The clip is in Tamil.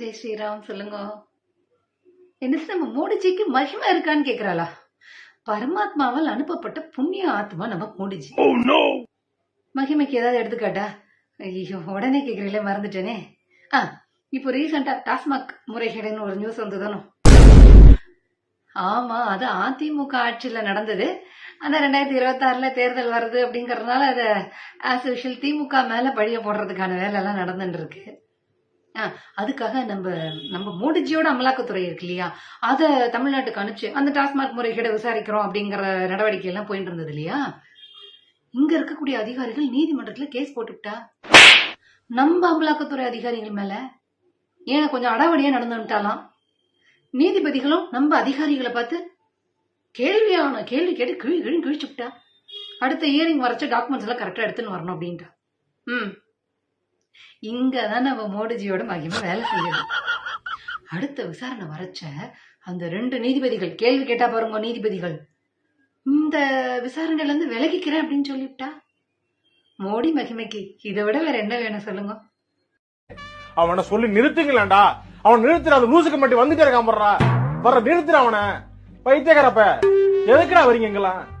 ஜெய் ஸ்ரீராம் சொல்லுங்க. என்ன நம்ம மோடிஜிக்கு மகிமை இருக்கான்னு கேக்குறாளா? பரமாத்மாவால் அனுப்பப்பட்ட புண்ணிய ஆத்மா நம்ம மோடிஜி. மகிமைக்கு ஏதாவது எடுத்துக்காட்டா? ஐயோ உடனே கேக்குறீங்களே மறந்துட்டேனே. ஆ இப்போ ரீசெண்டா டாஸ்மாக் முறைகேடுன்னு ஒரு நியூஸ் வந்ததானோ ஆமா அது அதிமுக ஆட்சியில நடந்தது. ஆனா ரெண்டாயிரத்தி இருபத்தாறுல தேர்தல் வருது அப்படிங்கறதுனால அதை ஆஸ் யூஷுவல் திமுக மேல பழிய போடுறதுக்கான வேலை எல்லாம் நடந்துட்டு இருக்கு அதுக்காக நம்ம நம்ம மோடிஜியோட அமலாக்கத்துறை இருக்கு இல்லையா? அதை தமிழ்நாட்டுக்கு அனுப்பிச்சு அந்த டாஸ்மாக் முறைகேட விசாரிக்கிறோம் அப்படிங்கிற நடவடிக்கை எல்லாம் போயிட்டு இருந்தது இல்லையா? இங்க இருக்கக்கூடிய அதிகாரிகள் நீதிமன்றத்துல கேஸ் போட்டுக்கிட்டா? நம்ம அமலாக்கத்துறை அதிகாரிகள் மேல ஏன் கொஞ்சம் அடாவடியா நடந்துட்டாலாம் நீதிபதிகளும் நம்ம அதிகாரிகளை பார்த்து கேள்வியான கேள்வி கேட்டு கிழி கிழி கிழிச்சுட்டா அடுத்த இயரிங் வரைச்ச டாக்குமெண்ட்ஸ் எல்லாம் கரெக்டா எடுத்துன்னு வரணும் அப்படின்ட்டா. ம். இங்கதான் நம்ம மோடிஜியோட மகிமை வேலை செய்யுது. அடுத்த விசாரணை வரைச்ச அந்த ரெண்டு நீதிபதிகள் கேள்வி கேட்டா பாருங்க நீதிபதிகள் இந்த விசாரணையில இருந்து விலகிக்கிறேன் அப்படின்னு சொல்லிவிட்டா? மோடி மகிமைக்கு இதை விட வேற என்ன வேணும் சொல்லுங்க. அவனை சொல்லி நிறுத்துங்களேன்டா. அவன் நிறுத்துற அந்த லூசுக்கு மட்டும் வந்துட்டே இருக்கான் வர்ற நிறுத்துற அவனை. பைத்தியக்காரப்ப. எதுக்குடா வரீங்க இங்கெல்லாம்?